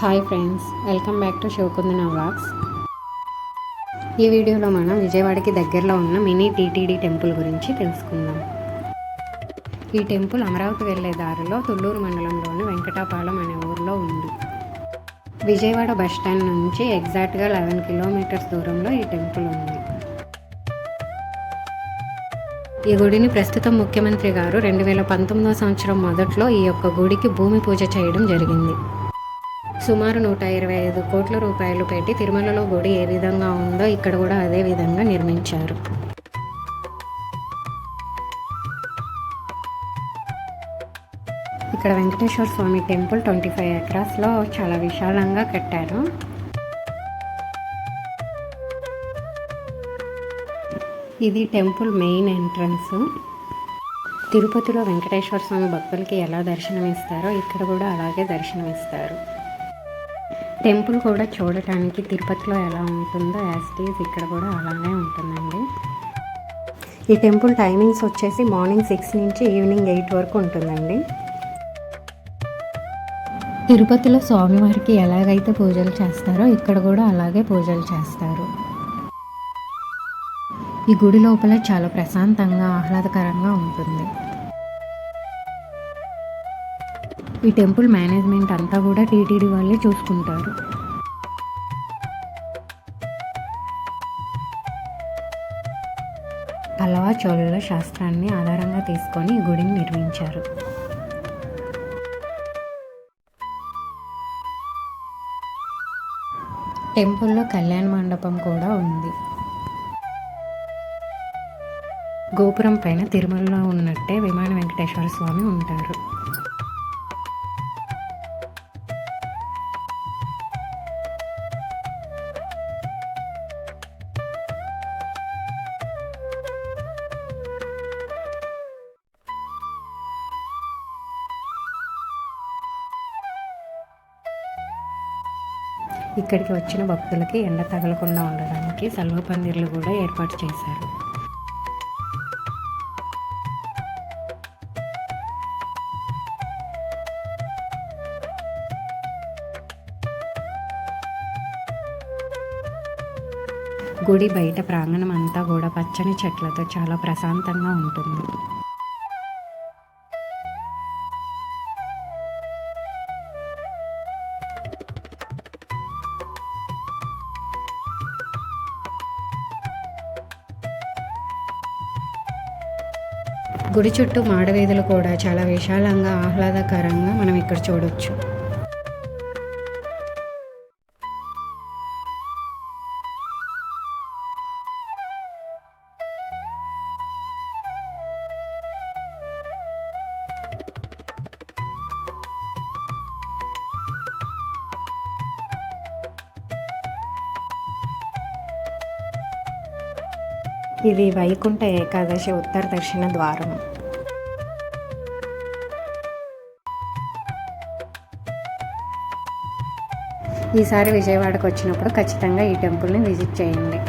Hi friends welcome back to Shivakundana vlogs ఈ వీడియోలో మనం విజయవాడకి దగ్గరలో ఉన్న మినీ టీటీడీ టెంపుల్ గురించి తెలుసుకుందాం. ఈ టెంపుల్ అమరావతి వెళ్ళే దారిలో తుళ్ళూరు మండలంలోని వెంకటాపాలెం అనే ఊరిలో ఉంది. విజయవాడ బస్ స్టాండ్ నుంచి ఎగ్జాక్ట్గా లెవెన్ కిలోమీటర్స్ దూరంలో ఈ టెంపుల్ ఉంది. ఈ గుడిని ప్రస్తుతం ముఖ్యమంత్రి గారు రెండు వేల పంతొమ్మిదో సంవత్సరం మొదట్లో ఈ యొక్క గుడికి భూమి పూజ చేయడం జరిగింది. సుమారు నూట ఇరవై ఐదు కోట్ల రూపాయలు పెట్టి తిరుమలలో గుడి ఏ విధంగా ఉందో ఇక్కడ కూడా అదే విధంగా నిర్మించారు. ఇక్కడ Venkateswara Swamy temple twenty five ఎకరాస్లో చాలా విశాలంగా కట్టారు. ఇది టెంపుల్ మెయిన్ ఎంట్రన్స్. తిరుపతిలో వెంకటేశ్వర స్వామి భక్తులకి ఎలా దర్శనం ఇస్తారో ఇక్కడ కూడా అలాగే దర్శనం ఇస్తారు టెంపుల్ కూడా చూడటానికి తిరుపతిలో ఎలా ఉంటుందో యాస్టీస్ ఇక్కడ కూడా అలానే ఉంటుందండి. ఈ టెంపుల్ టైమింగ్స్ వచ్చేసి మార్నింగ్ సిక్స్ నుంచి ఈవినింగ్ ఎయిట్ వరకు ఉంటుందండి. తిరుపతిలో స్వామివారికి ఎలాగైతే పూజలు చేస్తారో ఇక్కడ కూడా అలాగే పూజలు చేస్తారు. ఈ గుడి లోపల చాలా ప్రశాంతంగా ఆహ్లాదకరంగా ఉంటుంది. ఈ టెంపుల్ మేనేజ్మెంట్ అంతా కూడా టీటీడీ వాళ్ళే చూసుకుంటారు. పల్లవ చోళుల శాస్త్రాన్ని ఆధారంగా తీసుకొని ఈ గుడిని నిర్మించారు. టెంపుల్లో కళ్యాణ మండపం కూడా ఉంది. గోపురం పైన తిరుమలలో ఉన్నట్టే విమాన వెంకటేశ్వర స్వామి ఉంటారు. ఇక్కడికి వచ్చిన భక్తులకి ఎండ తగలకుండా ఉండడానికి సల్వ పందిర్లు కూడా ఏర్పాటు చేశారు. గుడి బయట ప్రాంగణం అంతా కూడా పచ్చని చెట్లతో చాలా ప్రశాంతంగా ఉంటుంది. గుడి చుట్టూ మాడవీధులు కూడా చాలా విశాలంగా ఆహ్లాదకరంగా మనం ఇక్కడ చూడొచ్చు. ఇది వైకుంఠ ఏకాదశి ఉత్తర దక్షిణ ద్వారం. ఈసారి విజయవాడకు వచ్చినప్పుడు ఖచ్చితంగా ఈ టెంపుల్ని విజిట్ చేయండి.